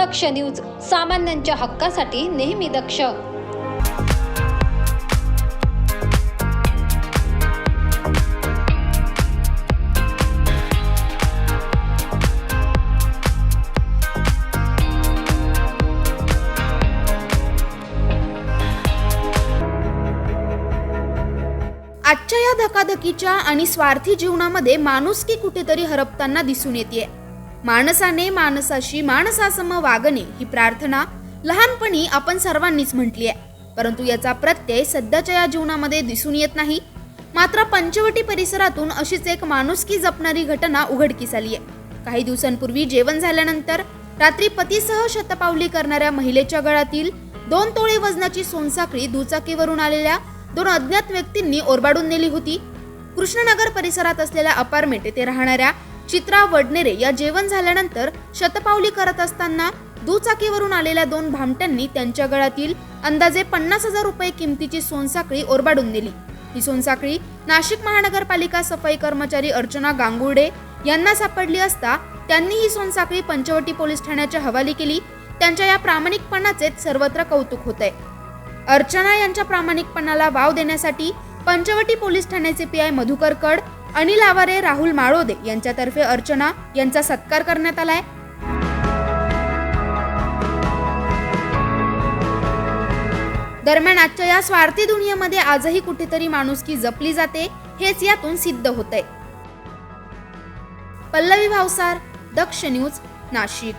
दक्ष news सामान्यांच्या हक्कासाठी नेहमी दक्ष. आजच्या या धकाधकीच्या आणि स्वार्थी जीवनामध्ये माणुसकी कुठेतरी हरपताना दिसून येते माणसाने माणसाशी माणसासम वागणे ही प्रार्थना लहानपणी आपण सर्वांनीच म्हटली आहे. परंतु याचा प्रत्यय सध्याच्या या जीवनामध्ये दिसून येत नाही. मात्र पंचवटी परिसरातून अशीच एक माणुसकी जपणारी घटना उघडकीस आली आहे. काही दिवसांपूर्वी जेवण झाल्यानंतर रात्री पतीसह शतपावली करणाऱ्या महिलेच्या गळातील दोन तोळे वजनाची सोनसाखळी दुचाकीवरून आलेल्या दोन अज्ञात व्यक्तींनी ओरबाडून नेली होती. कृष्णनगर परिसरात असलेल्या अपार्टमेंट येथे राहणाऱ्या चित्रा वडनेरे या जेवण झाल्यानंतर शतपावली करत असताना दुचाकीवरून आलेल्या दोन भामट्यांनी त्यांच्या गळातील अंदाजे पन्नास हजार रुपये किमतीची सोनसाखळी ओरबाडून नेली. ही सोनसाखळी नाशिक महानगरपालिका सफाई कर्मचारी अर्चना गांगुर्डे यांना सापडली असता त्यांनी ही सोनसाखळी पंचवटी पोलीस ठाण्याच्या हवाली केली. त्यांच्या या प्रामाणिकपणाचे सर्वत्र कौतुक होत आहे अर्चना यांच्या प्रामाणिकपणाला वाव देण्यासाठी पंचवटी पोलीस ठाण्याचे पी आय मधुकर कड अनिल आवारे राहुल माळोदे यांच्यातर्फे अर्चना यांचा सत्कार करण्यात आलाय. दरम्यान आजच्या या स्वार्थी दुनियेमध्ये आजही कुठेतरी माणुसकी जपली जाते हेच यातून सिद्ध होत आहे पल्लवी भावसार दक्ष न्यूज नाशिक.